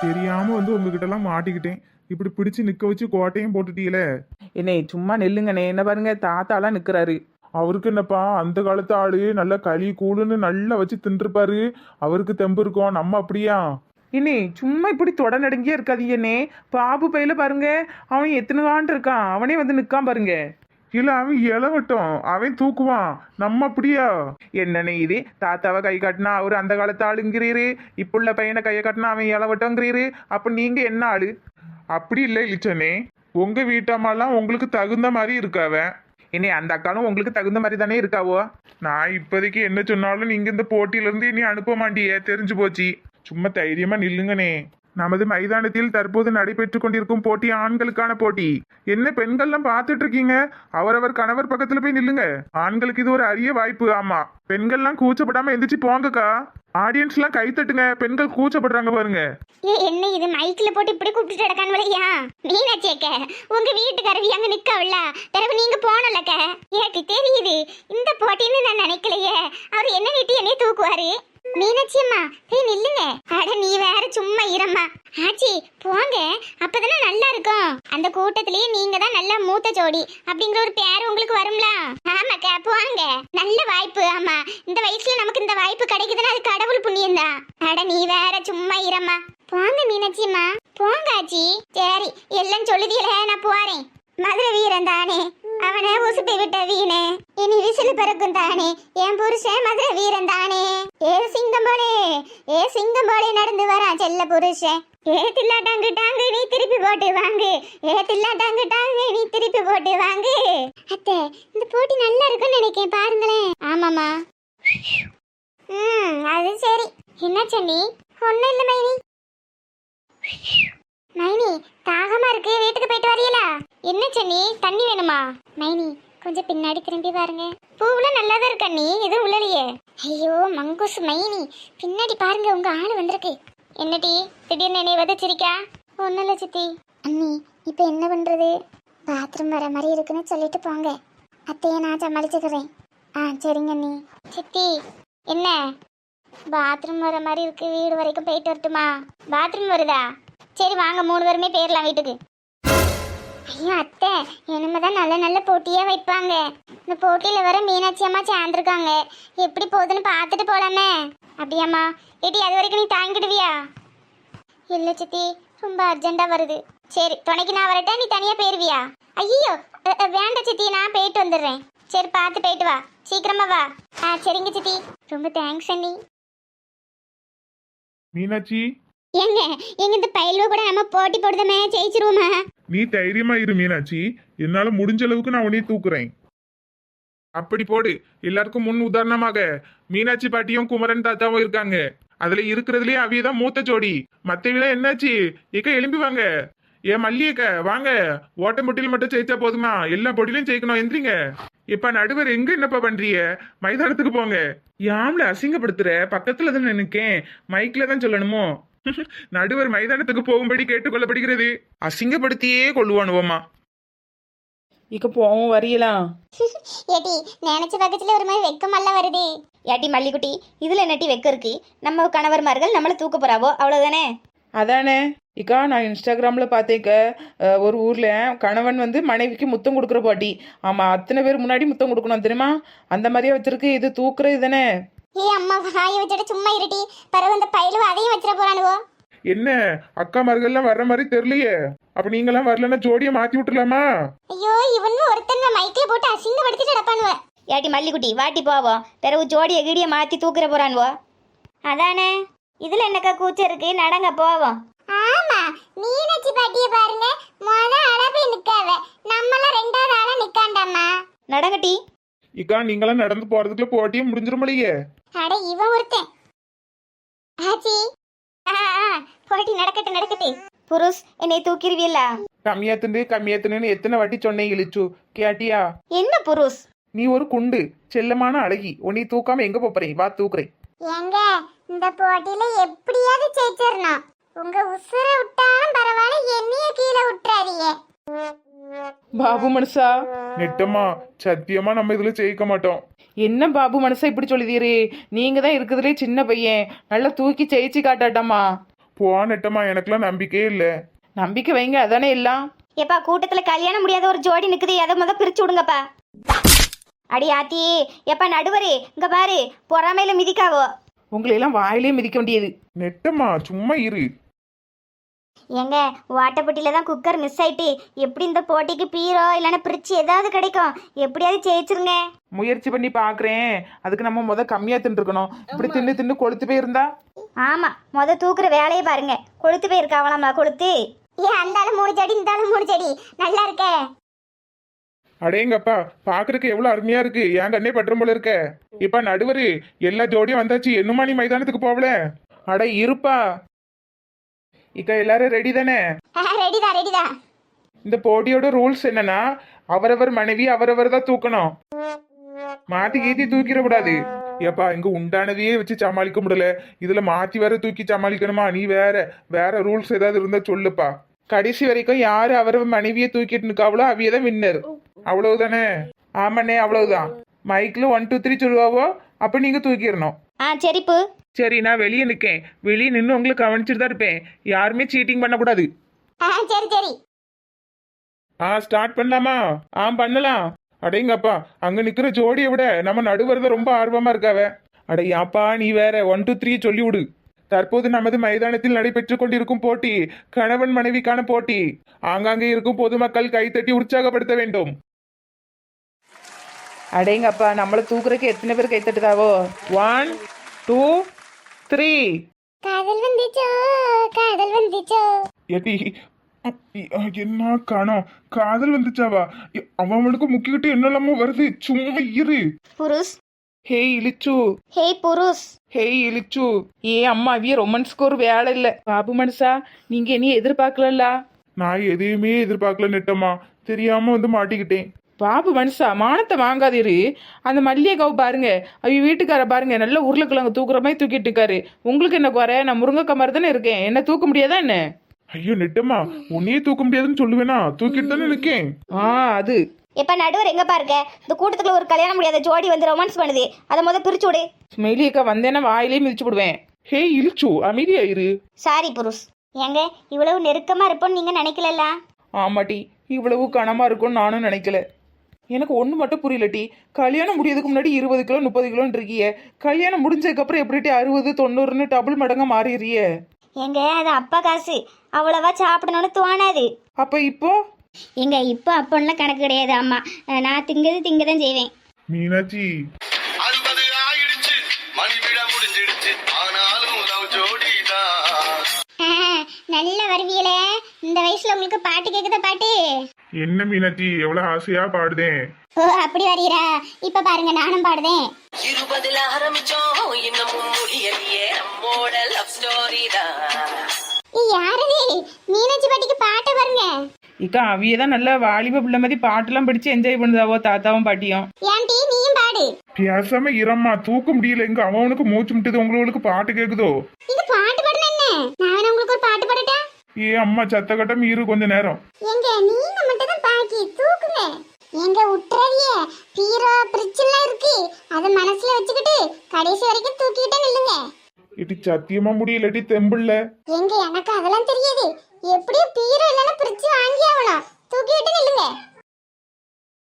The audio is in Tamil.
தெரியாம வந்து உங்ககிட்ட எல்லாம் மாட்டிக்கிட்டேன். இப்படி பிடிச்சு நிக்க வச்சு கோட்டையும் போட்டுட்டீங்களே. என்னே சும்மா நெல்லுங்கண்ணே. என்ன பாருங்க தாத்தாலாம் நிற்கிறாரு அவருக்கு என்னப்பா அந்த காலத்து ஆளு நல்ல களி கூழுன்னு நல்லா வச்சு தின்றுப்பாரு. அவருக்கு தெம்பு இருக்கும் நம்ம அப்படியா? இன்னே சும்மா இப்படி தொட நடுங்கியே இருக்காதீங்கண்ணே. பாபு பையில பாருங்க அவன் எத்தனை காண்டு இருக்கான். அவனே வந்து நிற்கான் பாருங்க. இல்ல அவன் இளவட்டும். அவன் தூக்குவான். நம்ம அப்படியா? என்னன்னு இது? தாத்தாவை கை காட்டினா அவர் அந்த காலத்து ஆளுங்கிறீரு. இப்போ உள்ள பையனை கையை காட்டினா அவன் இளவட்டங்கிறீரு. அப்போ நீங்க என்ன ஆளு? அப்படி இல்லை இளிச்சனே. உங்க வீட்டம்மாலாம் உங்களுக்கு தகுந்த மாதிரி இருக்காவன் இனி அந்த அக்காலும் உங்களுக்கு தகுந்த மாதிரி தானே இருக்காவோ? நான் இப்போதைக்கு என்ன சொன்னாலும் நீங்க இந்த போட்டியில இருந்து இனி அனுப்ப மாட்டியே. தெரிஞ்சு போச்சு. சும்மா தைரியமா நில்லுங்கனே. நமது மைதானத்தில் தற்போது நடைபெற்று கொண்டிருக்கும் போட்டி ஆண்களுக்கான போட்டி. என்ன பெண்கள்லாம் பார்த்துட்டு இருக்கீங்க அவரவர் கணவர் பக்கத்துல போய் நில்லுங்க. ஆண்களுக்கு இது ஒரு அரிய வாய்ப்பு. ஆமா. பெண்கள்லாம் கூச்சப்படாம எந்திரிச்சு போங்கக்கா. ஆடியன்ஸ் எல்லாம் கை தட்டுங்க. பெண்கள் கூச்சப்படுறாங்க பாருங்க. ஏ என்ன இது? மைக்ல போட்டு இப்படி கூப்பிட்டு கிடக்கானுவலையா மீனாட்சியக்க உங்க வீட்டுக்காரவி அங்க நிக்கவில்ல. பிறகு நீங்க போனலக்க. எனக்கு தெரியுது. இந்த போட்டின்னு நான் நினைக்கலையே. அவர் என்ன நீட்டி என்னைய தூக்குவாரு? மீனாட்சி அம்மா போய் நில்லுங்க. அட நீ வேற சும்மா இரம்மா. ஆச்சி போங்க. அப்பதானே நல்லா இருக்கும். அந்த கூட்டத்திலேயே நீங்க தான் நல்ல மூத்த ஜோடி அப்படிங்கிற ஒரு பேர் உங்களுக்கு வரும்ல? ஆமாக்கா போங்க. நல்ல வாய்ப்பு ஆமா. இந்த வயசுல நமக்கு இந்த வாய்ப்பு கிடைக்குதுன்னா அது கடவுள் புண்ணியம் தான். அட நீ வேற சும்மா இரம்மா. போங்க மீனாட்சிம்மா போங்க ஆச்சி. சரி எல்லாம் சொல்லுதீல நான் போறேன். மதுரை வீரன் தானே. அவனை உசுப்பி விட்ட வீணே. இனி விசிலு பிறக்கும் தானே. என் புருஷன் மதுரை வீரன் தானே. ஏ சிங்கம் போலே ஏ சிங்கம் போலே நடந்து வரான் செல்ல புருஷன். ஏ தில்லா டாங்கு டாங்கு நீ திருப்பி போட்டு வாங்கு. ஏ தில்லா டாங்கு டாங்கு நீ திருப்பி போட்டு வாங்கு. அத்தை இந்த போட்டி நல்லா இருக்கும்னு நினைக்கிறேன் பாருங்களேன். ஆமாமா ம் அது சரி. என்ன சென்னி? ஒன்றும் இல்லை மைனி. நைனி தாகமா இருக்கு. வீட்டுக்கு போயிட்டு வரீங்களா என்ன சென்னி? தண்ணி வேணுமா? நைனி கொஞ்சம் பின்னாடி திரும்பி பாருங்க. பூவுல நல்லா தான் இருக்கா நீ எதுவும் உள்ளலையே ஐயோ மங்குஸ் மைனி. பின்னாடி பாருங்க உங்க ஆள் வந்திருக்கு. என்னடி? திடீர்னு என்னை வதச்சிருக்கா ஒன்றும் இல்லை சித்தி. அண்ணி இப்போ என்ன பண்ணுறது பாத்ரூம் வர மாதிரி இருக்குன்னு சொல்லிட்டு போங்க. அத்தையை நான் சமாளிச்சுக்கிறேன். ஆ சரிங்க அண்ணி. சித்தி என்ன? பாத்ரூம் வர மாதிரி இருக்கு. வீடு வரைக்கும் போயிட்டு வரட்டுமா? பாத்ரூம் வருதா? சரி வாங்க மூணு பேருமே போயிடலாம் வீட்டுக்கு. ஐயோ அத்தை இனிமேதான் நல்ல நல்ல போட்டியாக வைப்பாங்க. இந்த போட்டியில் வர மீனாட்சி அம்மா சேர்ந்துருக்காங்க. எப்படி போகுதுன்னு பார்த்துட்டு போகலாமே அப்படியாம்மா ஏடி அது வரைக்கும் நீ தாங்கிடுவியா? இல்லை சித்தி ரொம்ப அர்ஜெண்ட்டாக வருது. சரி துணைக்கு நான் வரட்டேன் நீ தனியாக போயிருவியா? ஐயோ வேண்டாம் சித்தி நான் போயிட்டு வந்துடுறேன். சரி பார்த்து போயிட்டு வா. சீக்கிரமா வா. ஆ சரிங்க சித்தி. ரொம்ப தேங்க்ஸ் அண்ணி. மீனாட்சி ஏங்க எங்க இந்த பயில்வ கூட நம்ம போட்டி போடுதமே ஜெயிச்சிருவோமா? நீ தைரியமா இரு மீனாட்சி. என்னால முடிஞ்ச அளவுக்கு நான் உன்னைய தூக்குறேன். அப்படி போடு. எல்லாருக்கும் முன் உதாரணமாக. மீனாட்சி பாட்டியும் குமரன் தாத்தாவும் இருக்காங்க. அதுல இருக்கிறதுலயே அவிய தான் மூத்த ஜோடி. மத்தவில என்னாச்சு? இக்க எழும்பி வாங்க. ஏன் மல்லியக்க வாங்க. ஓட்ட போட்டியில் மட்டும் ஜெயிச்சா போதுமா? எல்லா போட்டியிலும் ஜெயிக்கணும். எந்திரிங்க. இப்ப நடுவர் எங்க என்னப்பா பண்றீங்க? மைதானத்துக்கு போங்க. யாம்ல அசிங்கப்படுத்துற? பக்கத்துல தான் நினைக்கேன் மைக்ல தான் சொல்லணுமோ? நடுவர் மைதானத்துக்கு போகும்படி கேட்டுக்கொள்ளப்படுகிறது. அசிங்கப்படுத்தியே கொள்ளுவானுவோமா இக்க போவோம் வரையலாம் ஏட்டி நினைச்ச பக்கத்துல ஒரு மாதிரி வெக்கமல்ல வருது. ஏட்டி மல்லிக்குட்டி இதுல நட்டி வெக்க இருக்கு? நம்ம கணவர்மார்கள் நம்மள தூக்க போறாவோ? அவ்வளவுதானே? அதானே? இக்கா நான் இன்ஸ்டாகிராம்ல பார்த்தேக்க ஒரு ஊர்ல கணவன் வந்து மனைவிக்கு முத்தம் கொடுக்குற பாட்டி. ஆமா அத்தனை பேர் முன்னாடி முத்தம் கொடுக்கணும் தெரியுமா? அந்த மாதிரியே வச்சிருக்கு இது தூக்குறது தானே? ஏ அம்மா வாய வச்சுட்டு சும்மா இருட்டி பிறகு அந்த பயிலுவ அதையும் வச்சிட போறானுவோ? என்ன? அக்கா மார்கள்லாம் வர்ற மாதிரி தெரியலையே. அப்ப நீங்களாம் வரலன்னா ஜோடியை மாத்தி விட்டுலாமா ஐயோ இவன் ஒருத்தன் மைக்ல போட்டு அசிங்கப்படுத்திட்டு கிடப்பானுவ. ஏட்டி மல்லிக்குட்டி வாட்டி போவோம் பிறகு ஜோடிய கீடிய மாத்தி தூக்குற போறான்வோ. அதானே? இதுல என்னக்கா கூச்சம் இருக்கு? நடங்க போவோம். ஆமா மீனாட்சி பாட்டிய பாருங்க. மொத அளவு நிக்காவ. நம்மளாம் ரெண்டாவது ஆளா நிக்காண்டாமா? நடங்கட்டி இக்கா நீங்களாம் நடந்து போறதுக்குள்ள போட்டியே முடிஞ்சிருமலையே. அட இவன் ஒருத்தன். ஆச்சி. ஆ ஆ, போட்டி நடக்கட்டு நடக்கட்டு. புருஷ் என்னை தூக்கிருவியல்ல கம்மியாத்துண்டு கம்மியாத்துன்னு எத்தனை வாட்டி சொன்னேன் இழிச்சு. கேட்டியா? என்ன புருஷ்? நீ ஒரு குண்டு செல்லமான அழகி. உன்னை தூக்காம எங்க போறேன் வா தூக்குறேன். ஏங்க இந்த போட்டியில எப்படியாவது ஜெயிச்சிடணும். உங்க உசுர விட்டாலும் பரவாயில்ல என்னைய கீழே விட்டுறாதீங்க. பாபு மனுஷா. நெட்டம்மா சத்தியமா நம்ம இதுல ஜெயிக்க மாட்டோம். என்ன பாபு மனுஷா இப்படி சொல்லுதீரு? நீங்க தான் இருக்கிறதுலே சின்ன பையன். நல்லா தூக்கி ஜெயிச்சு காட்டாட்டாமா போ நெட்டம்மா எனக்கெல்லாம் நம்பிக்கையே இல்லை. நம்பிக்கை வைங்க அதானே எல்லாம். எப்பா கூட்டத்துல கல்யாணம் முடியாத ஒரு ஜோடி நிக்குது எதை முத பிரிச்சு விடுங்கப்பா. அடி ஆத்தி எப்பா நடுவரே இங்க பாரு பொறாமையில மிதிக்காவோ. உங்களை எல்லாம் வாயிலே மிதிக்க வேண்டியது. நெட்டம்மா சும்மா இரு. ஏங்க வாட்டப்பட்டியில தான் குக்கர் மிஸ் ஆயிட்டு. எப்படி இந்த போட்டிக்கு பீரோ இல்லைன்னா பிரிச்சு ஏதாவது கிடைக்கும்? எப்படியாவது ஜெயிச்சிருங்க. முயற்சி பண்ணி பார்க்குறேன் அதுக்கு நம்ம முத கம்மியாக தின்றுக்கணும் இப்படி தின்னு தின்னு கொளுத்து போயிருந்தா? ஆமா முத தூக்குற வேலையை பாருங்க. கொளுத்து போயிருக்காவலாமா கொளுத்து? ஏ அந்த ஆளு மூணு செடி இந்த ஆளு மூணு செடி. நல்லா இருக்கே. அடேங்கப்பா பாக்குறதுக்கு எவ்வளவு அருமையா இருக்கு. என் கண்ணே பற்றும் போல இருக்க. இப்ப நடுவரு எல்லா ஜோடியும் வந்தாச்சு. என்னமா நீ மைதானத்துக்கு போகல அட இருப்பா. இக்க எல்லாரும் ரெடி தானே? ரெடிதா ரெடிதா இந்த போட்டியோட ரூல்ஸ் என்னன்னா அவரவர் மனைவி அவரவர் தான் தூக்கணும். மாத்தி கீத்தி தூக்கிட கூடாது. ஏப்பா இங்க உண்டானதையே வச்சு சமாளிக்க முடியல. இதுல மாத்தி வேற தூக்கி சமாளிக்கணுமா? நீ வேற வேற ரூல்ஸ் ஏதாவது இருந்தா சொல்லுப்பா. கடைசி வரைக்கும் யாரு அவரவர் மனைவியை தூக்கிட்டு இருக்காவளோ அவியதான் வின்னர் அவ்வளவுதானே? ஆமாண்ணே அவ்வளவுதான். மைக்ல ஒன் டூ த்ரீ சொல்லுவாவோ? அப்ப நீங்க தூக்கிடணும். ஆ சரிப்பு. சரி நான் வெளியே நிக்கேன். வெளியே நின்று உங்களை கவனிச்சுட்டு தான் இருப்பேன். யாருமே சீட்டிங் பண்ணக்கூடாது. ஆ, சரி சரி. ஆ ஸ்டார்ட் பண்ணலாமா? ஆ பண்ணலாம். அடேங்கப்பா அங்க நிக்கிற ஜோடியை விட நம்ம நடுவரத ரொம்ப ஆர்வமா இருக்காவ அட யாப்பா நீ வேற ஒன் டூ த்ரீ சொல்லி விடு. தற்போது நமது மைதானத்தில் நடைபெற்றுக் கொண்டிருக்கும் போட்டி கணவன் மனைவிக்கான போட்டி. ஆங்காங்கே இருக்கும் பொதுமக்கள் கைத்தட்டி உற்சாகப்படுத்த வேண்டும். அடேங்கப்பா நம்மளை தூக்குறதுக்கு எத்தனை பேர் கைத்தட்டுதாவோ ஒன் டூ த்ரீ. காதல் வந்துச்சோ? காதல் வந்துச்சோ? எடி என்ன காணோம்? காதல் வந்துச்சாவா? அவனுக்கு முக்கிக்கிட்டு என்னெல்லாமோ வருது? சும்மா இரு. புருஷ். ஹேய் இலிச்சு. ஹேய் புருஷ். ஹேய் இலிச்சு. ஏ அம்மா அவிய ரொமான்ஸ்க்கு ஒரு வேலை இல்லை. பாபு மனுஷா நீங்க இனி எதிர்பார்க்கலல்ல? நான் எதையுமே எதிர்பார்க்கல நெட்டம்மா. தெரியாம வந்து மாட்டிக்கிட்டேன். பாபு மனுஷா மானத்தை வாங்காதீரு. அந்த மல்லிகைக்காவை பாருங்க. அவ வீட்டுக்கார பாருங்க. நல்ல உருளைக்கிழங்கு தூக்குற மாதிரி தூக்கிட்டு இருக்காரு. உங்களுக்கு என்ன குறை? நான் முருங்கைக்காய் மாதிரி தானே இருக்கேன். என்ன தூக்க முடியாதா என்ன? ஐயோ நெட்டம்மா உன்னையே தூக்க முடியாதுன்னு சொல்லுவேனா? தூக்கிட்டு தானே இருக்கேன். ஆ அது. எப்ப நடுவர் எங்க பாருங்க இந்த கூட்டத்துக்குள்ள ஒரு கல்யாணம் முடியாத ஜோடி வந்து ரொமான்ஸ் பண்ணுது. அதை முத பிரிச்சு விடு. ஸ்மெயிலியக்கா வந்தேன்னா வாயிலே மிதிச்சு விடுவேன். ஹே இழிச்சு அமைதியா இரு. சாரி புருஷ். ஏங்க இவ்வளவு நெருக்கமா இருப்போம்னு நீங்க நினைக்கலல்ல? ஆமாட்டி இவ்வளவு கனமா இருக்கும்னு நானும் நினைக்கல. எனக்கு ஒன்று மட்டும் புரியலட்டி கல்யாணம் முடியதுக்கு முன்னாடி இருபது கிலோ முப்பது கிலோன்னு இருக்கியே கல்யாணம் முடிஞ்சதுக்கப்புறம் எப்படிட்டி அறுபது தொண்ணூறுன்னு டபுள் மடங்கா மாறிடுறியே? ஏங்க அது அப்பா காசு. அவ்வளவா சாப்பிடணும்னு தோணாது. அப்போ இப்போ? எங்க இப்போ அப்போல்லாம் கணக்கு கிடையாது அம்மா. நான் திங்கது திங்க தான் செய்வேன். மீனாட்சி. நல்ல வருவியலே இந்த வயசுல உங்களுக்கு பாட்டு கேக்குதா பாட்டு? என்ன மீனாட்சி எவ்வளவு ஆசையா பாடுதேன் ஓ அப்படி வரீரா இப்ப பாருங்க நானும் பாடுதேன். இருபதுல ஆரம்பிச்சோம் இன்னமும் முடியலையே நம்மோட லவ் ஸ்டோரி தான். யாரது மீனாட்சி பாட்டிக்கு பாட்டு பாருங்க. இக்கா அவிய தான் நல்லா வாலிப பிள்ளை மாதிரி பாட்டெல்லாம் படிச்சு என்ஜாய் பண்ணுதாவோ தாத்தாவும் பாட்டியும். ஏன்டி நீயும் பாடு. பேசாம இரம்மா தூக்க முடியல. எங்க அவனுக்கு மூச்சு முட்டுது உங்களுக்கு பாட்டு கேக்குதோ? இது பாட்டு பாடுன என்ன? நான் உங்களுக்கு ஒரு பாட்டு பாடட்டா? ஏ அம்மா சத்த கட்டம் இரு கொஞ்ச நேரம். எங்க நீங்க மட்டும் தான் பாக்கி தூக்குங்க. எங்க உற்றாவிய பீரோ பிரிட்ஜ் எல்லாம் இருக்கு. அத மனசுல வச்சுக்கிட்டு கடைசி வரைக்கும் தூக்கிட்டே நில்லுங்க. இடி சத்தியமா முடியலடி தெம்பிள்ல எங்க எனக்கு அதெல்லாம் தெரியாது. எப்படியும்